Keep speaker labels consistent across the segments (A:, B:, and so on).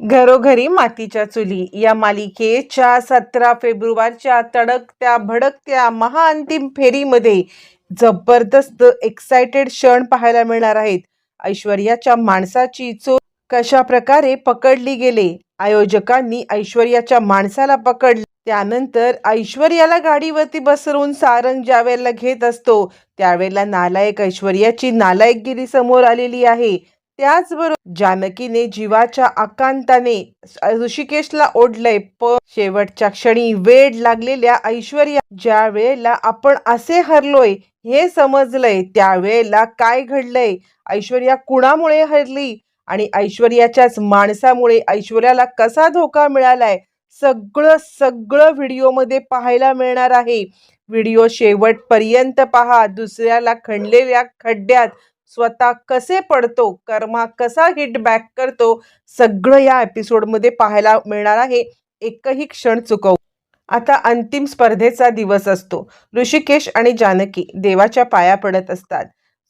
A: घरोघरी मातीच्या चुली. या मालिकेच्या सतरा फेब्रुवारच्या तडकत्या भडकत्या महाअंतिम फेरीमध्ये जबरदस्त एक्सायटेड क्षण पाहायला मिळणार आहेत. ऐश्वर्याच्या माणसाची चोर कशा प्रकारे पकडली गेले? आयोजकांनी ऐश्वर्याच्या माणसाला पकडले. त्यानंतर ऐश्वर्याला गाडीवरती बसवून सारंग ज्या वेळेला घेत असतो त्यावेळेला नालायक ऐश्वर्याची नालायकगिरी समोर आलेली आहे. त्याचबरोबर जानकीने जीवाच्या आकांताने ऋषिकेशला ओढलंय पण शेवटच्या क्षणी वेड लागलेल्या ऐश्वर्या ज्या वेळेला आपण असे हरलोय हे समजलंय त्यावेळेला काय घडलंय? ऐश्वर्या कुणामुळे हरली आणि ऐश्वर्याच्याच माणसामुळे ऐश्वर्याला कसा धोका मिळालाय? सगळं सगळं व्हिडिओमध्ये पाहायला मिळणार आहे. व्हिडिओ शेवटपर्यंत पहा दुसऱ्याला खणलेल्या खड्ड्यात स्वतः कसे पडतो कर्मा कसा हिट बॅक करतो सगळं या एपिसोडमध्ये पाहायला मिळणार आहे. एकही क्षण चुकवू. आता अंतिम स्पर्धेचा दिवस असतो. ऋषिकेश आणि जानकी देवाच्या पाया पडत असतात.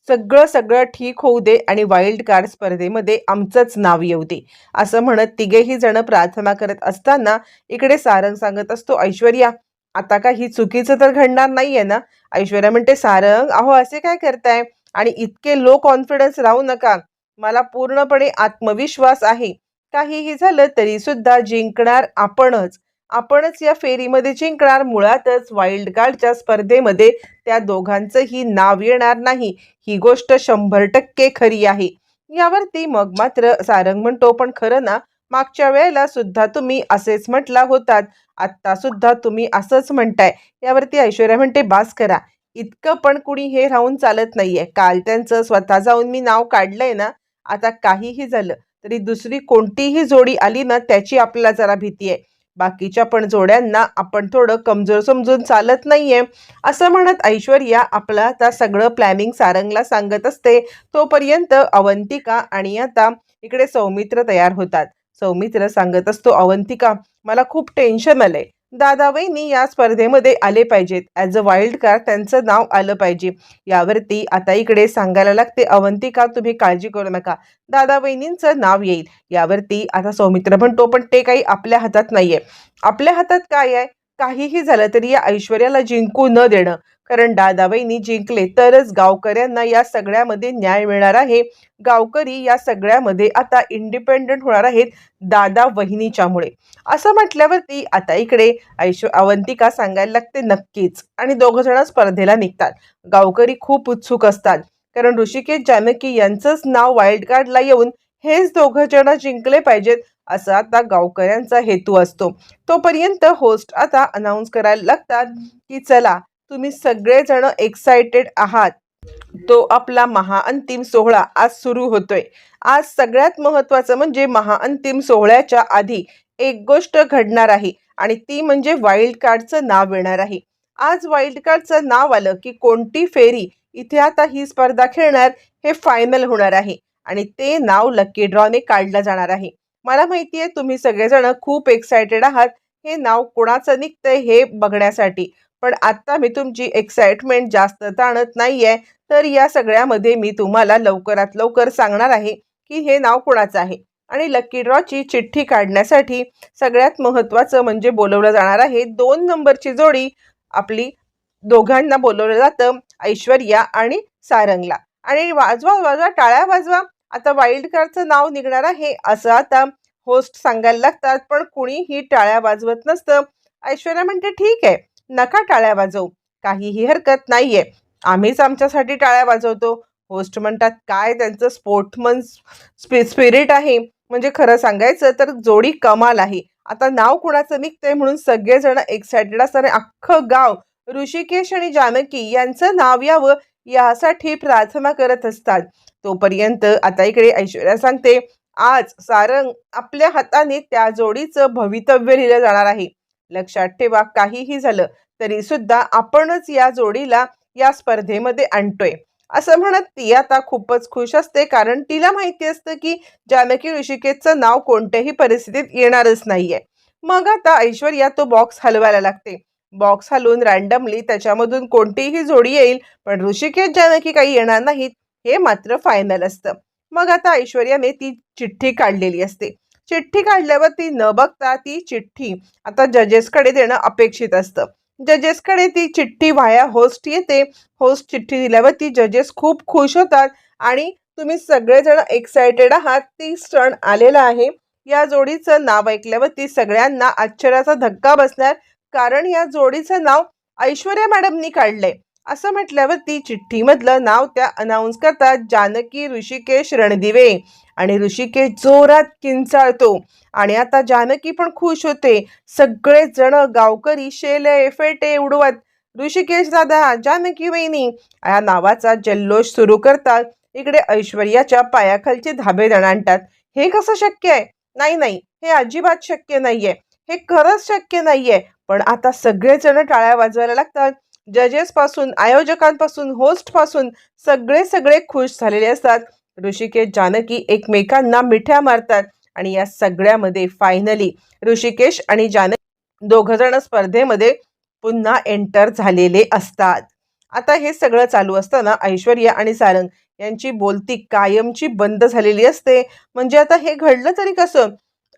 A: सगळं सगळं ठीक होऊ दे आणि वाईल्ड कार्ड स्पर्धेमध्ये आमचंच नाव येऊ दे. असं म्हणत तिघेही जण प्रार्थना करत असताना इकडे सारंग सांगत असतो ऐश्वर्या आता काही चुकीचं तर घडणार नाहीये ना? ऐश्वर्या म्हणते सारंग अहो असे काय करताय? आणि इतके लो कॉन्फिडन्स राहू नका. मला पूर्णपणे आत्मविश्वास आहे. काहीही झालं तरी सुद्धा जिंकणार आपणच. आपणच या फेरीमध्ये जिंकणार. मुळातच वाईल्ड कार्डच्या स्पर्धेमध्ये त्या दोघांचंही नाव येणार नाही. ही गोष्ट शंभर टक्के खरी आहे. यावरती मग मात्र सारंग म्हणतो पण खरं ना मागच्या वेळेला सुद्धा तुम्ही असेच म्हटला होतात. आत्ता सुद्धा तुम्ही असंच म्हणताय. यावरती ऐश्वर्या म्हणते बास करा. इतकं पण कुणी हे राहून चालत नाहीये. काल त्यांचं स्वतः जाऊन मी नाव काढलंय ना आता काहीही झालं तरी दुसरी कोणतीही जोडी आली ना त्याची आपल्याला जरा भीती आहे. बाकीच्या पण जोड्यांना आपण थोडं कमजोर समजून चालत नाहीये. असं म्हणत ऐश्वर्या आपलं आता सगळं प्लॅनिंग सारंगला सांगत असते. तोपर्यंत अवंतिका आणि आता इकडे सौमित्र तयार होतात. सौमित्र सांगत असतो अवंतिका मला खूप टेन्शन आलंय. दादा वहिनी या स्पर्धेमध्ये आले पाहिजेत. ॲज अ वाईल्ड कार्ड त्यांचं नाव आलं पाहिजे. यावरती आता इकडे सांगायला लागते अवंतिका तुम्ही काळजी करू नका. दादा वहिनींचं नाव येईल. यावरती आता सौमित्र म्हणतो पण ते काही आपल्या हातात नाहीये. आपल्या हातात काय आहे? काहीही झालं तरी या ऐश्वर्याला जिंकू न देणं. कारण दादाबाईंनी जिंकले तरच गावकऱ्यांना या सगळ्यामध्ये न्याय मिळणार आहे. गावकरी या सगळ्यामध्ये आता इंडिपेंडंट होणार आहेत दादा वहिनीच्यामुळे. असं म्हटल्यावरती आता इकडे ऐश्व अवंतिका सांगायला लागते नक्कीच. आणि दोघ जण स्पर्धेला निघतात. गावकरी खूप उत्सुक असतात. कारण ऋषिकेश जानकी यांचंच नाव वाईल्ड कार्डला येऊन हेच दोघ जण जिंकले पाहिजेत असा आता गावकऱ्यांचा हेतू असतो. तोपर्यंत होस्ट आता अनाऊन्स करायला लागतात की चला तुम्ही सगळेजण एक्साइटेड आहात. तो आपला महाअंतिम सोहळा आज सुरू होतोय. आज सगळ्यात महत्त्वाचं म्हणजे महाअंतिम सोहळ्याच्या आधी एक गोष्ट घडणार आहे आणि ती म्हणजे वाईल्ड कार्डचं नाव येणार आहे. आज वाईल्ड कार्डचं नाव आलं की कोणती फेरी इथे आता ही स्पर्धा खेळणार हे फायनल होणार आहे आणि ते नाव लकी ड्रॉने काढलं जाणार आहे. मला माहिती आहे तुम्ही सगळेजण खूप एक्सायटेड आहात. हे नाव कोणाचं निघतंय हे बघण्यासाठी. पण आत्ता मी तुमची एक्साइटमेंट जास्त ताणत आहे तर या सगळ्यामध्ये मी तुम्हाला लवकरात लवकर सांगणार आहे की हे नाव कोणाचं आहे? आणि लकी ड्रॉची चिठ्ठी काढण्यासाठी सगळ्यात महत्त्वाचं म्हणजे बोलवलं जाणार आहे दोन नंबरची जोडी. आपली दोघांना बोलवलं जातं ऐश्वर्या आणि सारंगला. आणि वाजवा वाजवा टाळ्या वाजवा आता वाईल्ड कार्डचं नाव निघणार आहे असं आता होस्ट सांगायला लागतात पण कुणीही टाळ्या वाजवत नसतं. ऐश्वर्या म्हणते ठीक आहे नका टाळ्या वाजवू. काहीही हरकत नाहीये. आम्हीच आमच्यासाठी टाळ्या वाजवतो. होस्ट म्हणतात काय त्यांचं स्पोर्टमन स्पि स्पिरिट आहे. म्हणजे खरं सांगायचं तर जोडी कमाल आहे. आता नाव कुणाचं निघतंय म्हणून सगळेजण एक्सायटेड असणारे अख्खं गाव ऋषिकेश आणि जानकी यांचं नाव यावं यासाठी प्रार्थना करत असतात. तोपर्यंत आता इकडे ऐश्वर्या सांगते आज सारंग आपल्या हाताने त्या जोडीचं भवितव्य लिहिलं जाणार आहे. लक्षात ठेवा काहीही झालं तरी सुद्धा आपणच या जोडीला या स्पर्धेमध्ये आणतोय. असं म्हणत ती आता खूपच खुश असते कारण तिला माहिती असतं की जानकी ऋषिकेशचं नाव कोणत्याही परिस्थितीत येणारच नाहीये. मग आता ऐश्वर्या तो बॉक्स हलवायला लागते. बॉक्स हलवून रॅन्डमली त्याच्यामधून कोणतीही जोडी येईल पण ऋषिकेश जानकी काही येणार नाहीत हे मात्र फायनल असतं. मग आता ऐश्वर्याने ती चिठ्ठी काढलेली असते. चिठ्ठी काढल्यावर ती न बघता ती चिठ्ठी आता जजेसकडे देणं अपेक्षित असतं. जजेसकडे ती चिठ्ठी व्हाया होस्ट येते. होस्ट चिठ्ठी दिल्यावर ती जजेस खूप खुश होतात आणि तुम्ही सगळेजण एक्सायटेड आहात. ती सण आलेला आहे. या जोडीचं नाव ऐकल्यावर ती सगळ्यांना आश्चर्याचा धक्का बसणार. कारण या जोडीचं नाव ऐश्वर्या मॅडमनी काढलंय. असं म्हटल्यावर ती चिठ्ठीमधलं नाव त्या अनाऊन्स करतात जानकी ऋषिकेश रणदिवे. आणि ऋषिकेश जोरात किंचाळतो. आणि आता जानकी पण खुश होते. सगळेच जण गावकरी शेले फेटे उडवत ऋषिकेश दादा जानकी वहिनी. या नावाचा जल्लोष सुरू करतात. इकडे ऐश्वर्याच्या पायाखालचे धाबे दणाणतात हे कसं शक्य आहे? नाही नाही. हे अजिबात शक्य नाहीये. हे खरंच शक्य नाहीये. पण आता सगळेजण टाळ्या वाजवायला लागतात. जजेसपासून आयोजकांपासून होस्टपासून सगळे सगळे खुश झालेले असतात. ऋषिकेश जानकी एकमेकांना मिठ्या मारतात आणि या सगळ्यामध्ये फायनली ऋषिकेश आणि जानकी दोघजण स्पर्धेमध्ये पुन्हा एंटर झालेले असतात. आता हे सगळं चालू असताना ऐश्वर्या आणि सारंग यांची बोलती कायमची बंद झालेली असते. म्हणजे आता हे घडलं तरी कसं?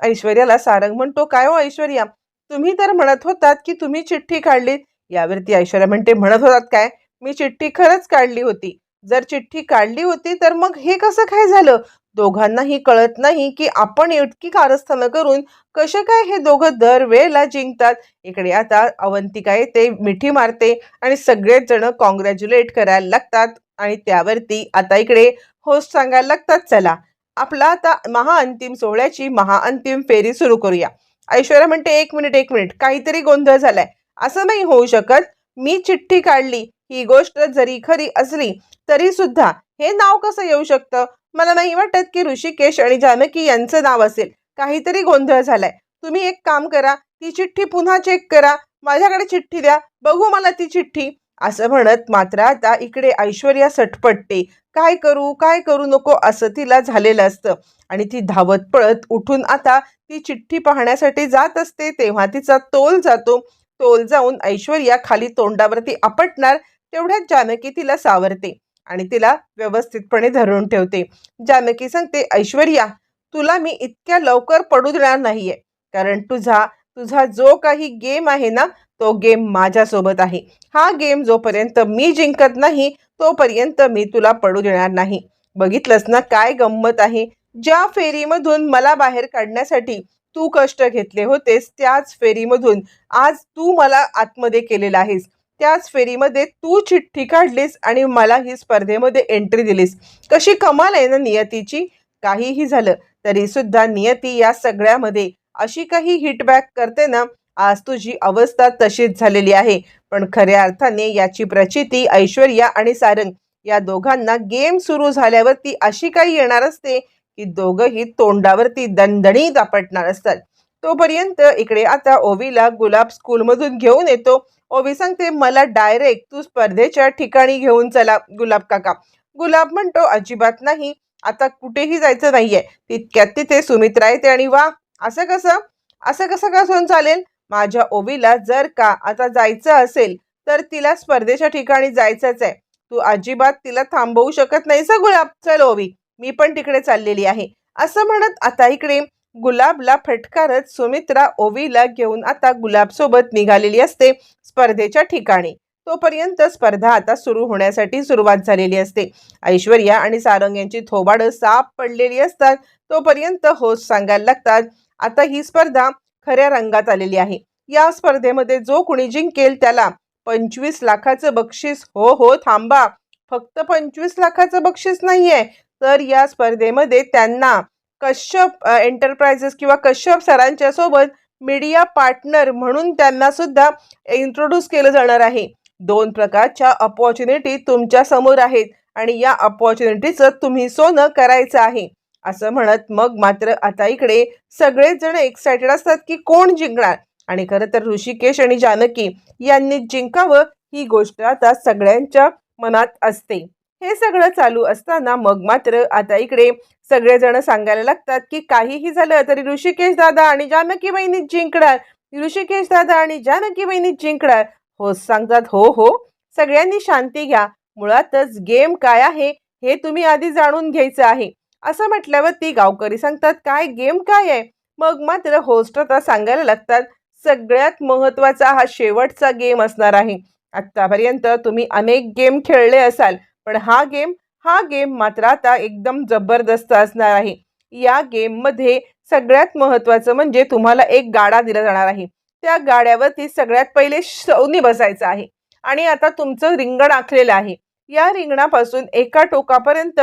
A: ऐश्वर्याला सारंग म्हणतो काय हो ऐश्वर्या? तुम्ही तर म्हणत होतात की तुम्ही चिठ्ठी काढलीत. यावरती ऐश्वर्या म्हणते म्हणत होतात काय? मी चिठ्ठी खरंच काढली होती. जर चिठ्ठी काढली होती तर मग हे कसं काय झालं? दोघांनाही कळत नाही की आपण इतकी कारस्थानं करून कसं काय हे दोघं दरवेळेला जिंकतात. इकडे आता अवंतिका येते मिठी मारते आणि सगळेच जण कॉंग्रॅच्युलेट करायला लागतात आणि त्यावरती आता इकडे होस्ट सांगायला लागतात चला आपला आता महाअंतिम सोहळ्याची महाअंतिम फेरी सुरू करूया. ऐश्वर्या म्हणते एक मिनिट एक मिनिट काहीतरी गोंधळ झालाय. असं नाही होऊ शकत. मी चिठ्ठी काढली ही गोष्ट जरी खरी असली तरी सुद्धा हे नाव कसं येऊ शकतं? मला नाही वाटत की ऋषिकेश आणि जानकी यांचं नाव असेल. काहीतरी गोंधळ झालाय. तुम्ही एक काम करा ती चिठ्ठी पुन्हा चेक करा. माझ्याकडे चिठ्ठी द्या. बघू मला ती चिठ्ठी. असं म्हणत मात्र आता इकडे ऐश्वर्या सटपटते. काय करू? काय करू नको? असं तिला झालेलं असतं. आणि ती धावत पळत उठून आता ती चिठ्ठी पाहण्यासाठी जात असते. तेव्हा तिचा तोल जातो. तोल जाऊन ऐश्वर्या खाली तोंडावरती आपटणार तेवढ्यात जानकी तिला सावरते आणि तिला व्यवस्थितपणे धरून ठेवते. जानकी सांगते ऐश्वर्या तुला मी इतक्या लवकर पडू देणार नाहीये. कारण तुझा तुझा जो काही गेम आहे ना तो गेम माझ्यासोबत आहे. हा गेम जोपर्यंत मी जिंकत नाही तोपर्यंत मी तुला पडू देणार नाही. बघितलंस ना काय गंमत आहे? ज्या फेरीमधून मला बाहेर काढण्यासाठी तू कष्ट घेतले होतेस त्याच फेरीमधून. आज तू मला आतमध्ये केलेला आहेस. त्याच फेरीमध्ये तू चिठ्ठी काढलीस आणि मला ही स्पर्धेमध्ये एंट्री दिलीस. कशी कमाल आहे ना नियतीची. काहीही झालं तरी सुद्धा नियती या सगळ्यामध्ये. अशी काही हिटबॅक करते ना आज तुझी अवस्था तशीच झालेली आहे. पण खऱ्या अर्थाने याची प्रचिती ऐश्वर्या आणि सारंग या दोघांना गेम सुरू झाल्यावरती अशी काही येणार असते की दोघंही तोंडावरती दणदणीत आपटणार असतात. तोपर्यंत इकडे आता ओवीला गुलाब स्कूलमधून घेऊन येतो. ओवी सांगते मला डायरेक्ट तू स्पर्धेच्या ठिकाणी घेऊन चला गुलाब काका. गुलाब म्हणतो अजिबात नाही. आता कुठेही जायचं नाहीये. तितक्यात तिथे सुमित्रा येते आणि वा असं कसं? असं कसं कसं चालेल? माझ्या ओवीला जर का आता जायचं असेल तर तिला स्पर्धेच्या ठिकाणी जायचंच आहे. तू अजिबात तिला थांबवू शकत नाही गुलाब? चल ओवी. मी पण तिकडे चाललेली आहे. असं म्हणत आता इकडे गुलाबला फटकारत सुमित्रा ओवीला घेऊन आता गुलाबसोबत निघालेली असते स्पर्धेच्या ठिकाणी. तोपर्यंत स्पर्धा आता सुरू होण्यासाठी सुरुवात झालेली असते. ऐश्वर्या आणि सारंग यांची थोबाडं साप पडलेली असतात. तोपर्यंत होस्ट सांगायला लागतात आता ही स्पर्धा खऱ्या रंगात आलेली आहे. या स्पर्धेमध्ये जो कोणी जिंकेल त्याला पंचवीस लाखाचं बक्षीस. हो हो थांबा. फक्त पंचवीस लाखाचं बक्षीस नाहीये. तर या स्पर्धेमध्ये त्यांना कश्यप एंटरप्राइजेस किंवा कश्यप सरांच्या सोबत मीडिया पार्टनर म्हणून त्यांना सुद्धा इंट्रोड्यूस केलं जाणार आहे. दोन प्रकारच्या अपॉर्च्युनिटी तुमच्यासमोर आहेत आणि या अपॉर्च्युनिटीचं तुम्ही सोनं करायचं आहे. असं म्हणत मग मात्र आता इकडे सगळेच जण एक्सायटेड असतात की कोण जिंकणार? आणि खरं तर ऋषिकेश आणि जानकी यांनी जिंकावं ही गोष्ट आता सगळ्यांच्या मनात असते. हे सगळं चालू असताना मग मात्र आता इकडे सगळेजण सांगायला लागतात की काहीही झालं तरी ऋषिकेश दादा आणि जानकी बहिणी जिंकणार. ऋषिकेश दादा आणि जानकी बहिणी जिंकणार. हो सांगतात हो हो सगळ्यांनी शांती घ्या. मुळातच गेम काय आहे हे तुम्ही आधी जाणून घ्यायचं आहे. असं म्हटल्यावर ती गावकरी सांगतात काय गेम काय आहे? मग मात्र होस्ट आता सांगायला लागतात सगळ्यात महत्त्वाचा हा शेवटचा गेम असणार आहे. आत्तापर्यंत तुम्ही अनेक गेम खेळले असाल. पण हा गेम हा गेम मात्र आता एकदम जबरदस्त असणार आहे. या गेममध्ये सगळ्यात महत्त्वाचं म्हणजे तुम्हाला एक गाडा दिला जाणार आहे. त्या गाड्यावरती सगळ्यात पहिले शवनी बसायचं आहे. आणि आता तुमचं रिंगण आखलेलं आहे. या रिंगणापासून एका टोकापर्यंत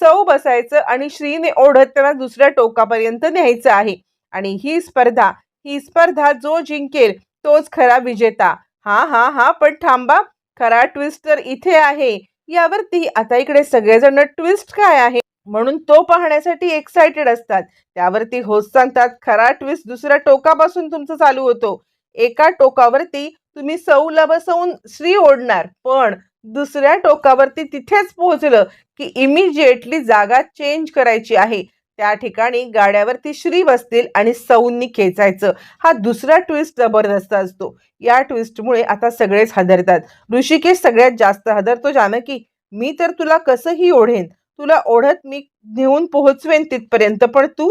A: सौ बसायचं आणि श्रीने ओढत त्यांना दुसऱ्या टोकापर्यंत न्यायचं आहे. आणि ही स्पर्धा ही स्पर्धा जो जिंकेल तोच खरा विजेता. हा हा हा पण थांबा. खरा ट्विस्ट तर इथे आहे. यावरती आता इकडे सगळेजण ट्विस्ट काय आहे? म्हणून तो पाहण्यासाठी एक्सायटेड असतात. त्यावरती होस्ट सांगतात खरा ट्विस्ट दुसऱ्या टोकापासून तुमचं चालू होतो. एका टोकावरती तुम्ही सौला बसवून श्री ओढणार. पण दुसऱ्या टोकावरती तिथेच पोहोचलं की इमिजिएटली जागा चेंज करायची आहे. त्या ठिकाणी गाड्यावरती श्री बसतील आणि सौंनी खेचायचं. हा दुसरा ट्विस्ट जबरदस्त असतो. या ट्विस्टमुळे आता सगळेच हादरतात. ऋषिकेश सगळ्यात जास्त हादरतो जानकी मी तर तुला कसंही ओढेन तुला ओढत मी नेऊन पोहोचवेन तिथपर्यंत पण तू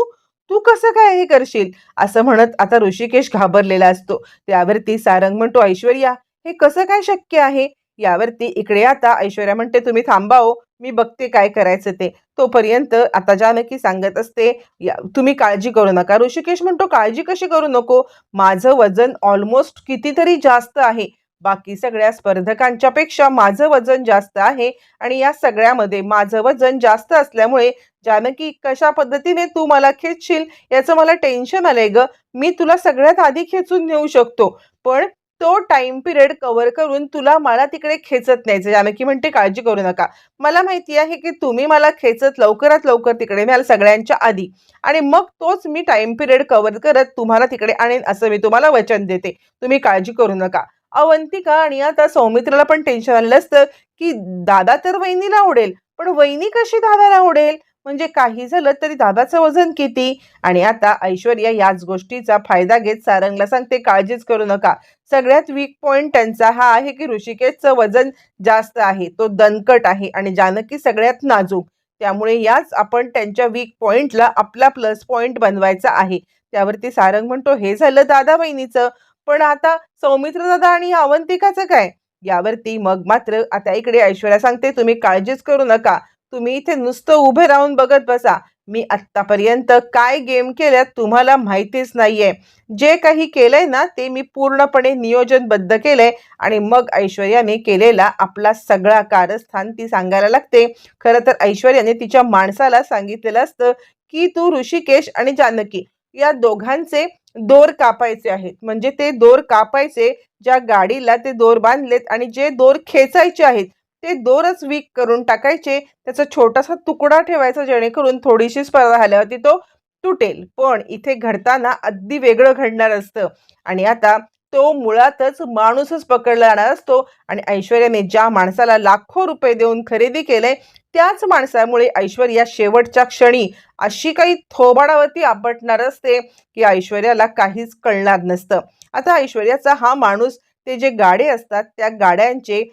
A: तू कसं काय हे करशील? असं म्हणत आता ऋषिकेश घाबरलेला असतो. त्यावरती सारंग म्हणतो ऐश्वर्या हे कसं काय शक्य आहे? यावरती इकडे आता ऐश्वर्या म्हणते तुम्ही थांबाओ मी बघते काय करायचं ते. तोपर्यंत आता जानकी सांगत असते "या- तुम्ही काळजी करू नका. ऋषिकेश म्हणतो काळजी कशी करू नको? माझं वजन ऑलमोस्ट कितीतरी जास्त आहे. बाकी सगळ्या स्पर्धकांच्या पेक्षा माझं वजन जास्त आहे आणि या सगळ्यामध्ये माझं वजन जास्त असल्यामुळे जानकी कशा पद्धतीने तू मला खेचशील? याचं मला टेन्शन आलंय ग. मी तुला सगळ्यात आधी खेचून नेऊ शकतो. पण तो टाइम पिरियड कव्हर करून तुला मला तिकडे खेचत न्यायचं जानकी म्हणते काळजी करू नका. मला माहिती आहे की तुम्ही मला खेचत लवकरात लवकर तिकडे न्याल सगळ्यांच्या आधी. आणि मग तोच मी टाइम पिरियड कव्हर करत तुम्हाला तिकडे आणेन असं मी तुम्हाला वचन देते. तुम्ही काळजी करू नका. अवंतिका आणि आता सौमित्राला पण टेन्शन आलं असतं की दादा तर वहिनीला आवडेल पण वहिनी कशी दादाला आवडेल? म्हणजे काही झालं तरी दादाचं वजन किती? आणि आता ऐश्वर्या याच गोष्टीचा फायदा घेत सारंगला सांगते काळजीच करू नका. सगळ्यात वीक पॉइंट त्यांचा हा आहे की ऋषिकेशचं वजन जास्त आहे. तो दणकट आहे आणि जानकी सगळ्यात नाजूक. त्यामुळे याच आपण त्यांच्या वीक पॉइंटला आपला प्लस पॉइंट बनवायचा आहे. त्यावरती सारंग म्हणतो हे झालं दादा बहिणीचं पण आता सौमित्र दादा आणि अवंतिकाचं काय? यावरती मग मात्र आता इकडे ऐश्वर्या सांगते तुम्ही काळजीच करू नका. तुम्ही इथे नुसतं उभे राहून बघत बसा. मी आत्तापर्यंत काय गेम केल्यात तुम्हाला माहितीच नाहीये. जे काही केलंय ना ते मी पूर्णपणे नियोजनबद्ध केलंय आणि मग ऐश्वर्याने केलेला आपला सगळा कारस्थान ती सांगायला लागते. खरं तर ऐश्वर्याने तिच्या माणसाला सांगितलेलं असतं की तू ऋषिकेश आणि जानकी या दोघांचे दोर कापायचे आहेत. म्हणजे ते दोर कापायचे ज्या गाडीला ते दोर बांधलेत आणि जे दोर खेचायचे आहेत ते दोरच वीक करून टाकायचे. त्याचा छोटासा तुकडा ठेवायचा जेणेकरून थोडीशी स्पर्धा झाल्यावरती तो तुटेल. पण इथे घडताना अगदी वेगळं घडणार असतं. आणि आता तो मुळातच माणूसच पकडला जाणार असतो. आणि ऐश्वर्याने ज्या माणसाला लाखो रुपये देऊन खरेदी केले त्याच माणसामुळे ऐश्वर्या शेवटच्या क्षणी अशी काही थोबाडावरती आपटणार असते की ऐश्वर्याला काहीच कळणार नसतं. आता ऐश्वर्याचा हा माणूस ते जे गाडे असतात त्या गाड्यांचे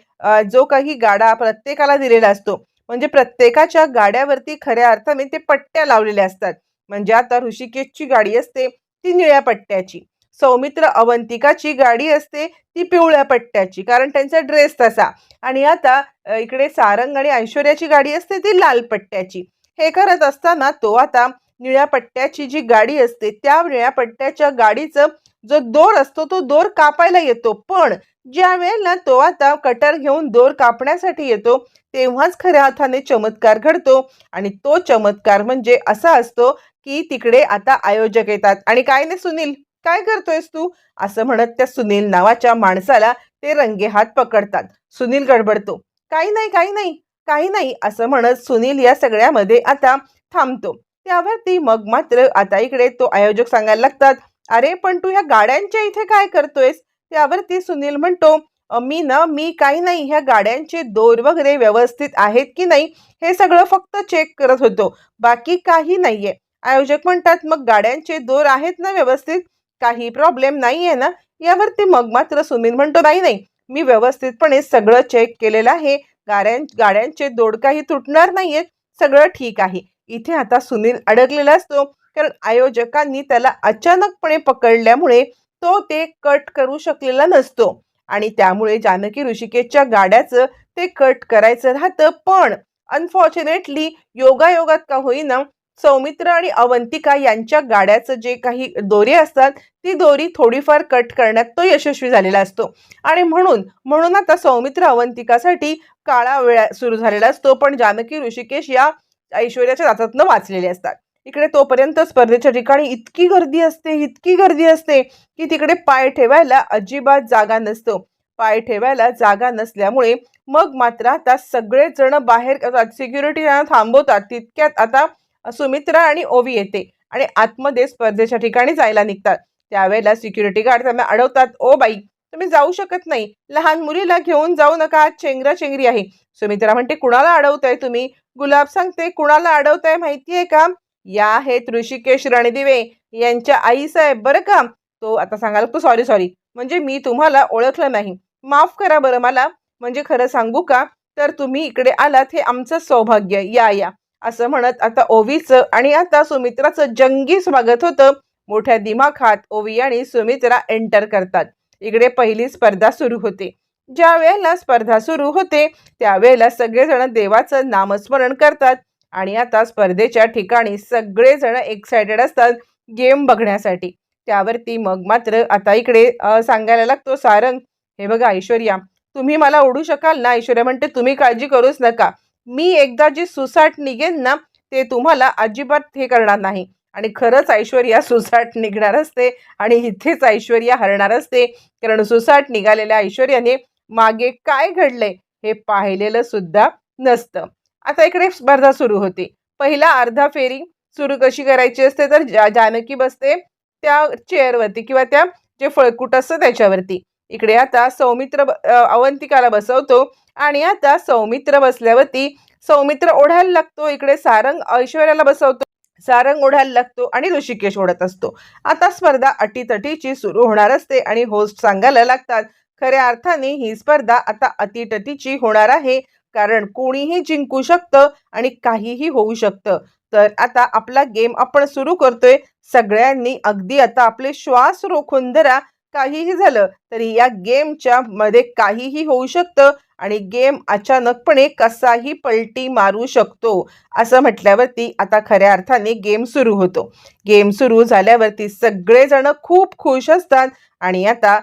A: जो काही गाडा प्रत्येकाला दिलेला असतो. म्हणजे प्रत्येकाच्या गाड्यावरती खऱ्या अर्थाने ते पट्ट्या लावलेल्या असतात. म्हणजे आता ऋषिकेशची गाडी असते ती निळ्या पट्ट्याची. सौमित्र अवंतिकाची गाडी असते ती पिवळ्या पट्ट्याची कारण त्यांचा ड्रेस तसा. आणि आता इकडे सारंग आणि ऐश्वर्याची गाडी असते ती लाल पट्ट्याची. हे करत असताना तो आता निळ्या पट्ट्याची जी गाडी असते त्या निळ्या पट्ट्याच्या गाडीचं जो दोर असतो तो दोर कापायला येतो. पण ज्या वेळेला तो आता कटर घेऊन दोर कापण्यासाठी येतो तेव्हाच खऱ्या अर्थाने चमत्कार घडतो. आणि तो चमत्कार म्हणजे असा असतो की तिकडे आता आयोजक येतात. आणि काय नाही सुनील? काय करतोयस तू? असं म्हणत त्या सुनील नावाच्या माणसाला ते रंगे हात पकडतात. सुनील गडबडतो. काही नाही काही नाही काही नाही असं म्हणत सुनील या सगळ्यामध्ये आता थांबतो. त्यावरती मग मात्र आता इकडे तो आयोजक सांगायला लागतात अरे पण तू ह्या गाड्यांच्या इथे काय करतोयस? त्यावरती सुनील म्हणतो मी ना मी काही नाही. ह्या गाड्यांचे दोर वगैरे व्यवस्थित आहेत की नाही हे सगळं फक्त चेक करत होतो. बाकी काही नाहीये. आयोजक म्हणतात मग गाड्यांचे दोर आहेत ना व्यवस्थित? काही प्रॉब्लेम नाहीये ना? यावरती मग मात्र सुनील म्हणतो नाही नाही. मी व्यवस्थितपणे सगळं चेक केलेलं आहे. गाड्यां गाड्यांचे दोड काही तुटणार नाहीयेत. सगळं ठीक आहे. इथे आता सुनील अडकलेला असतो. कारण आयोजकांनी त्याला अचानकपणे पकडल्यामुळे तो ते कट करू शकलेला नसतो. आणि त्यामुळे जानकी ऋषिकेशच्या गाड्याचं ते कट करायचं राहतं. पण अनफॉर्च्युनेटली योगायोगात का होईना सौमित्र आणि अवंतिका यांच्या गाड्याचं जे काही दोरे असतात ती दोरी थोडीफार कट करण्यात तो यशस्वी झालेला असतो. आणि म्हणून म्हणून आता सौमित्र अवंतिकासाठी काळा वेळा सुरू झालेला असतो. पण जानकी ऋषिकेश या ऐश्वर्याच्या दातातनं वाचलेले असतात. इकडे तोपर्यंत स्पर्धेच्या ठिकाणी इतकी गर्दी असते इतकी गर्दी असते की तिकडे पाय ठेवायला अजिबात जागा नसतो. पाय ठेवायला जागा नसल्यामुळे मग मात्र आता सगळेजण बाहेर सिक्युरिटी थांबवतात. तितक्यात आता सुमित्रा आणि ओवी येते आणि आतमध्ये स्पर्धेच्या ठिकाणी जायला निघतात. त्यावेळेला सिक्युरिटी गार्ड त्यांना अडवतात ओ बाई तुम्ही जाऊ शकत नाही. लहान मुलीला घेऊन जाऊ नका आज चेंगरा चेंगरी आहे. सुमित्रा म्हणते कुणाला अडवताय तुम्ही? गुलाब सांगते कुणाला अडवताय माहितीये का? या आहेत ऋषिकेश रणदिवे यांच्या आई साहेब. बरं का? तो आता सांगायला तो सॉरी सॉरी म्हणजे मी तुम्हाला ओळखलं नाही. माफ करा बरं मला. म्हणजे खरं सांगू का? तर तुम्ही इकडे आलात हे आमचं सौभाग्य. या या. असं म्हणत आता ओवीचं आणि आता सुमित्राचं जंगी स्वागत होतं. मोठ्या दिमाखात ओवी आणि सुमित्रा एंटर करतात. इकडे पहिली स्पर्धा सुरू होते. ज्या वेळेला स्पर्धा सुरू होते त्यावेळेला सगळेजण देवाचं नामस्मरण करतात. आणि आता स्पर्धेच्या ठिकाणी सगळेजण एक्सायटेड असतात गेम बघण्यासाठी. त्यावरती मग मात्र आता इकडे सांगायला लागतो सारंग हे बघा ऐश्वर्या तुम्ही मला ओढू शकाल ना? ऐश्वर्या म्हणते तुम्ही काळजी करूच नका. मी एकदा जी सुसाट निघेन ना ते तुम्हाला अजिबात हे करणार नाही. आणि खरंच ऐश्वर्या सुसाट निघणार असते आणि इथेच ऐश्वर्या हरणार असते. कारण सुसाट निघालेल्या ऐश्वर्याने मागे काय घडलंय हे पाहिलेलं सुद्धा नसतं. आता इकडे स्पर्धा सुरू होते. पहिला अर्धा फेरी सुरू कशी करायची असते तर जा जानकी बसते त्या चेअरवरती किंवा त्या जे फळकूट असतं त्याच्यावरती. इकडे आता सौमित्र अवंतिकाला बसवतो आणि आता सौमित्र बसल्यावरती सौमित्र ओढायला लागतो. इकडे सारंग ऐश्वर्याला बसवतो. सारंग ओढायला लागतो आणि ऋषिकेश ओढत असतो. आता स्पर्धा अटीतटीची सुरू होणार असते आणि होस्ट सांगायला लागतात. खऱ्या अर्थाने ही स्पर्धा आता अटीतटीची होणार आहे. कारण कोणीही जिंकू शकतं आणि काहीही होऊ शकतं. तर आता आपला गेम आपण सुरू करतोय. सगळ्यांनी अगदी आता आपले श्वास रोखून धरा. काहीही झालं तरी या गेमच्या मध्ये काहीही होऊ शकतं आणि गेम अचानकपणे कसाही पलटी मारू शकतो. असं म्हटल्यावरती आता खऱ्या अर्थाने गेम सुरू होतो. गेम सुरू झाल्यावरती सगळेजण खूप खुश असतात आणि आता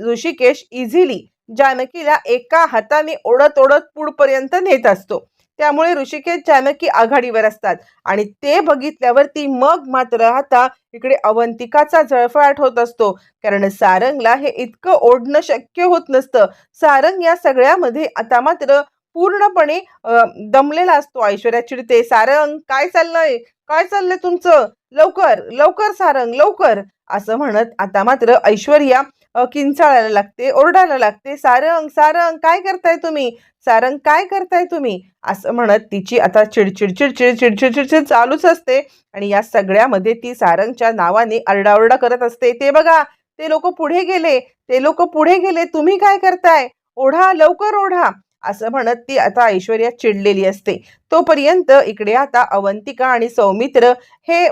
A: ऋषिकेश इझिली जानकीला एका हाताने ओढत ओढत पुढपर्यंत नेत असतो. त्यामुळे ऋषिकेश जानकी आघाडीवर असतात. आणि ते बघितल्यावरती मग मात्र आता इकडे अवंतिकाचा जळफळाट होत असतो. कारण सारंगला हे इतकं ओढणं शक्य होत नसतं. सारंग या सगळ्यामध्ये आता मात्र पूर्णपणे दमलेला असतो. ऐश्वर्या चिडते सारंग काय चाललंय? काय चाललंय तुमचं? लवकर लवकर सारंग लवकर. असं म्हणत आता मात्र ऐश्वर्या किंचाळायला लागते ओरडायला लागते सारंग सारंग काय करताय तुम्ही? सारंग काय करताय तुम्ही? असं म्हणत तिची आता चिडचिड चिडचिड चिडचिड चिडचिड चालूच असते आणि या सगळ्यामध्ये ती सारंगच्या नावाने आरडाओरडा करत असते. ते बघा ते लोक पुढे गेले ते लोक पुढे गेले तुम्ही काय करताय? ओढा लवकर ओढा. असं म्हणत ती आता ऐश्वर्या चिडलेली असते. तोपर्यंत इकडे आता अवंतिका आणि सौमित्र हे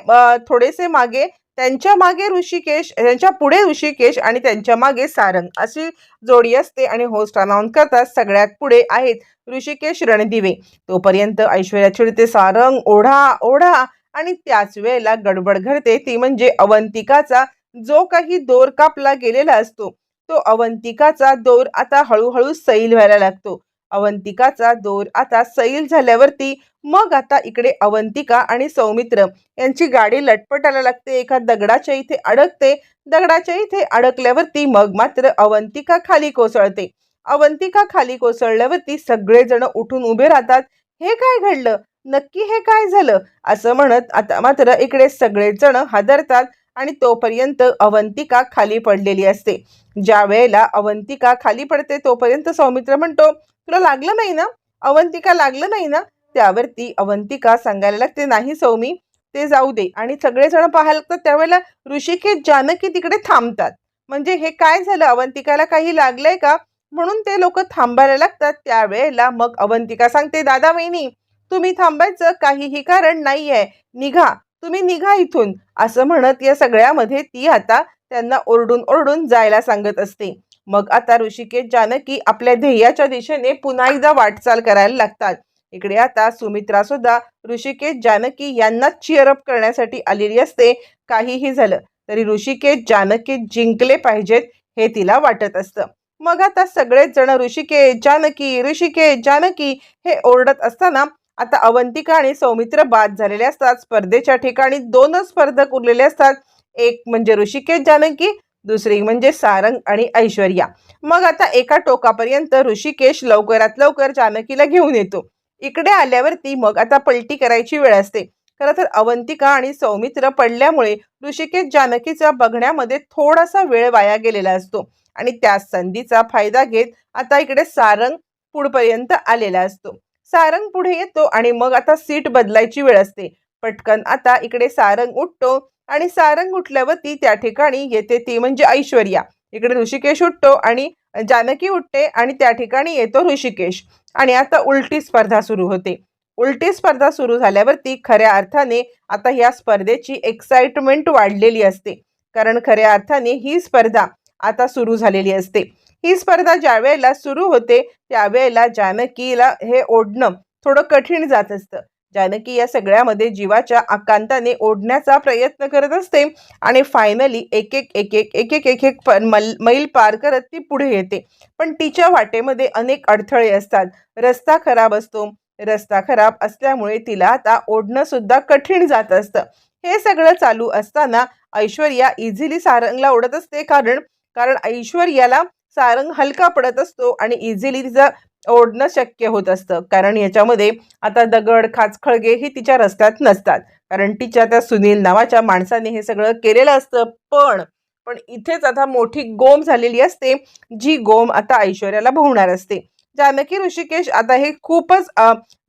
A: थोडेसे मागे त्यांच्या मागे ऋषिकेश त्यांच्या पुढे ऋषिकेश आणि त्यांच्या मागे सारंग अशी जोडी असते आणि होस्ट अनाऊन्स करतात सगळ्यात पुढे आहेत ऋषिकेश रणदिवे. तोपर्यंत ऐश्वर्या चिडते सारंग ओढा ओढा आणि त्याच वेळेला गडबड घडते. ती म्हणजे अवंतिकाचा जो काही दोर कापला गेलेला असतो तो अवंतिकाचा दोर आता हळूहळू सैल व्हायला लागतो. अवंतिकाचा दोर आता सैल झाल्यावरती मग आता इकडे अवंतिका आणि सौमित्र यांची गाडी लटपटायला लागते. एका दगडाच्या इथे अडकते. दगडाच्या इथे अडकल्यावरती मग मात्र अवंतिका खाली कोसळते. अवंतिका खाली कोसळल्यावरती सगळेजण उठून उभे राहतात. हे काय घडलं? नक्की हे काय झालं? असं म्हणत आता मात्र इकडे सगळेजण हादरतात. आणि तोपर्यंत अवंतिका खाली पडलेली असते. ज्या वेळेला अवंतिका खाली पडते तोपर्यंत सौमित्र म्हणतो तुला लागलं नाही ना? अवंतिका लागलं नाही ना? त्यावरती अवंतिका सांगायला लागते नाही सौमी ते जाऊ दे. आणि सगळेजण पाहायला लागतात त्यावेळेला ऋषिकेश जानकी तिकडे थांबतात. म्हणजे हे काय झालं? अवंतिकाला काही लागलंय का? म्हणून ते लोक थांबायला लागतात. त्यावेळेला मग अवंतिका सांगते दादा वहिनी तुम्ही थांबायचं काहीही कारण नाहीये. निघा. तुम्ही निघा इथून. असं म्हणत या सगळ्यामध्ये ती आता त्यांना ओरडून ओरडून जायला सांगत असते. मग आता ऋषिकेश जानकी आपल्या ध्येयाच्या दिशेने पुन्हा एकदा वाटचाल करायला लागतात. इकडे आता सुमित्रा सुद्धा ऋषिकेश जानकी यांना चिअरअप करण्यासाठी आलेली असते. काहीही झालं तरी ऋषिकेश जानकी जिंकले पाहिजेत हे तिला वाटत असतं. मग आता सगळेच जण ऋषिकेश जानकी ऋषिकेश जानकी हे ओरडत असताना आता अवंतिका आणि सौमित्र बाद झालेले असतात. स्पर्धेच्या ठिकाणी दोनच स्पर्धक उरलेले असतात. एक म्हणजे ऋषिकेश जानकी दुसरी म्हणजे सारंग आणि ऐश्वर्या. मग आता एका टोकापर्यंत ऋषिकेश लवकरात लवकर जानकीला घेऊन येतो. इकडे आल्यावरती मग आता पलटी करायची वेळ असते. खरं तर अवंतिका आणि सौमित्र पडल्यामुळे ऋषिकेश जानकीचा बघण्यामध्ये थोडासा वेळ वाया गेलेला असतो आणि त्या संधीचा फायदा घेत आता इकडे सारंग पुढपर्यंत आलेला असतो. सारंग पुढे येतो आणि मग आता सीट बदलायची वेळ असते. पटकन आता इकडे सारंग उठतो आणि सारंग उठल्यावरती त्या ठिकाणी येते ती म्हणजे ऐश्वर्या. इकडे ऋषिकेश उठतो आणि जानकी उठते आणि त्या ठिकाणी येतो ऋषिकेश. आणि आता उलटी स्पर्धा सुरू होते. उलटी स्पर्धा सुरू झाल्यावरती खऱ्या अर्थाने आता या स्पर्धेची एक्साइटमेंट वाढलेली असते. कारण खऱ्या अर्थाने ही स्पर्धा आता सुरू झालेली असते. ही स्पर्धा ज्या वेळेला सुरू होते त्यावेळेला जानकीला हे ओढणं थोडं कठीण जात असतं. जानकी या सगळ्यामध्ये जीवाच्या आकांताने ओढण्याचा प्रयत्न करत असते आणि फायनली एक एक एक एक एक एक एक एक मल मैल पार करत ती पुढे येते. पण तिच्या वाटेमध्ये अनेक अडथळे असतात. रस्ता खराब असतो. रस्ता खराब असल्यामुळे तिला आता ओढणं सुद्धा कठीण जात असतं. हे सगळं चालू असताना ऐश्वर्या इझिली सारंगला ओढत असते. कारण कारण ऐश्वर्याला सारंग हलका पडत असतो आणि इझिली तिचं ओढणं शक्य होत असतं. कारण याच्यामध्ये आता दगड खाचखळगे ही तिच्या रस्त्यात नसतात. कारण तिच्या त्या सुनील नावाच्या माणसाने हे सगळं केलेलं असतं. पण पण इथेच आता मोठी गोम झालेली असते जी गोम आता ऐश्वर्याला भोवणार असते. जानकी ऋषिकेश आता हे खूपच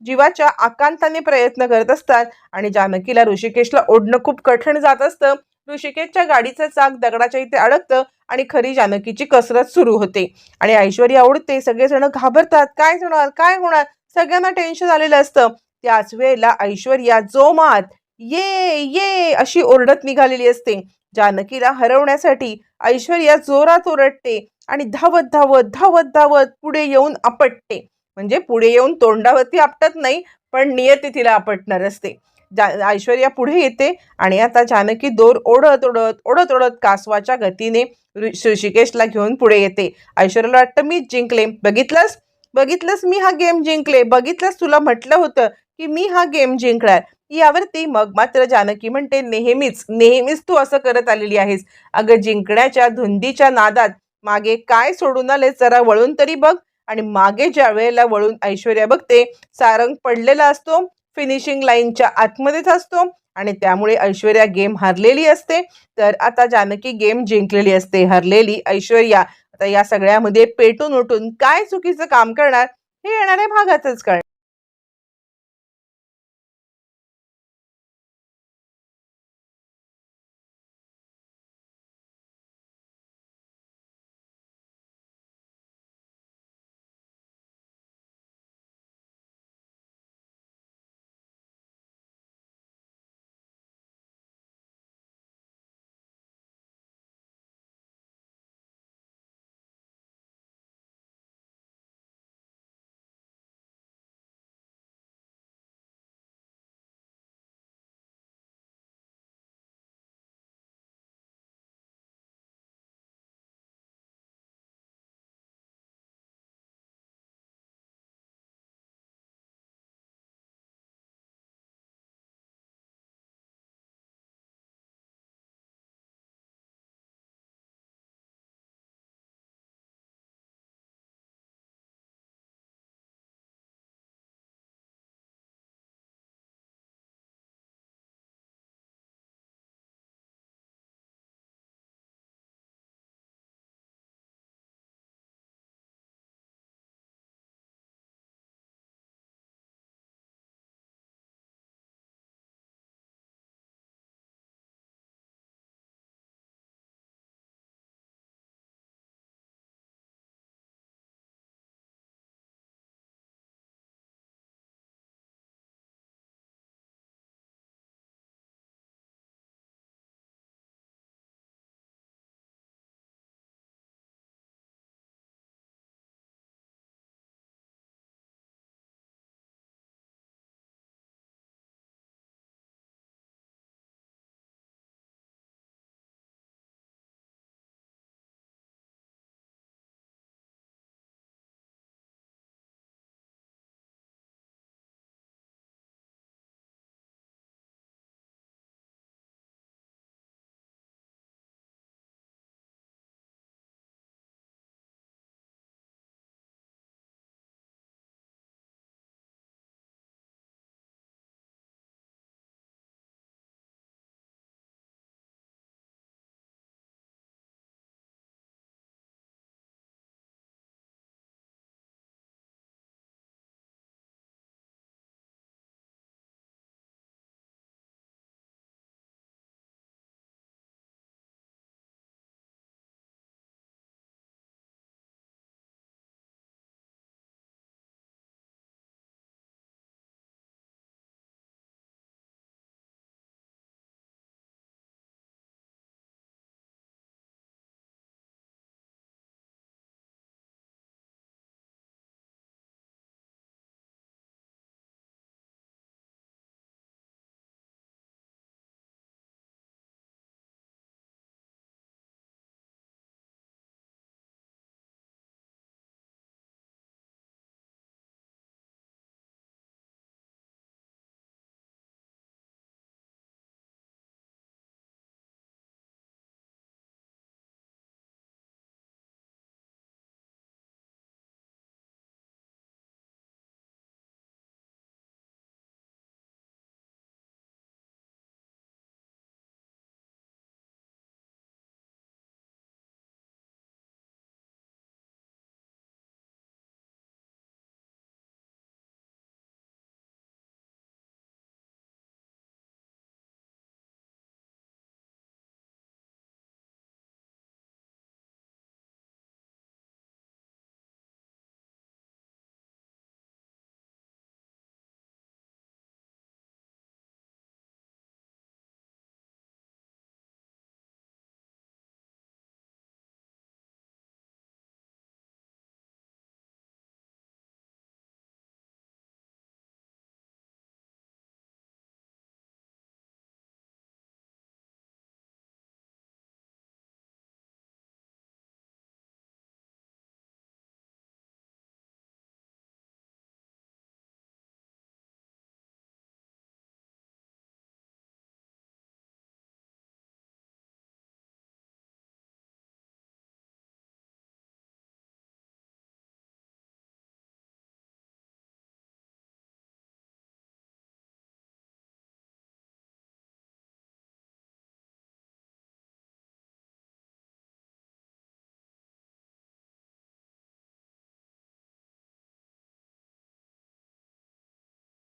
A: जीवाच्या आकांताने प्रयत्न करत असतात आणि जानकीला ऋषिकेशला ओढणं खूप कठीण जात असतं. ऋषिकेशच्या गाडीचं चाक दगडाच्या इथे अडकतं. आणि खरी जानकीची कसरत सुरू होते. आणि ऐश्वर्या उडते सगळेजण घाबरतात काय होणार? काय होणार? सगळ्यांना टेन्शन आलेलं असतं. त्याच वेळेला ऐश्वर्या जोमात ये ये अशी ओरडत निघालेली असते. जानकीला हरवण्यासाठी ऐश्वर्या जोरात ओरडते आणि धावत धावत धावत धावत पुढे येऊन आपटते. म्हणजे पुढे येऊन तोंडावरती आपटत नाही पण नियती तिला आपटणार असते. जा ऐश्वर्या पुढे येते आणि आता जानकी दोर ओढत ओढत ओढत ओढत कासवाच्या गतीने ऋषिकेशला घेऊन पुढे येते. ऐश्वर्याला वाटतं मी जिंकले. बघितलंस? बघितलंस मी हा गेम जिंकले? बघितलंस तुला म्हटलं होतं की मी हा गेम जिंकणार? यावरती मग मात्र जानकी म्हणते नेहमीच नेहमीच तू असं करत आलेली आहेस. अगं जिंकण्याच्या धुंदीच्या नादात मागे काय सोडून आले जरा वळून तरी बघ आणि मागे ज्या वेळेला वळून ऐश्वर्या बघते सारंग पडलेला असतो फिनिशिंग लाईनच्या आतमध्येच असतो आणि त्यामुळे ऐश्वर्या गेम हरलेली असते. तर आता जानकी गेम जिंकलेली असते हरलेली. ऐश्वर्या आता या सगळ्यामध्ये पेटून उठून काय चुकीचं काम करणार हे येणाऱ्या भागातच कळणार.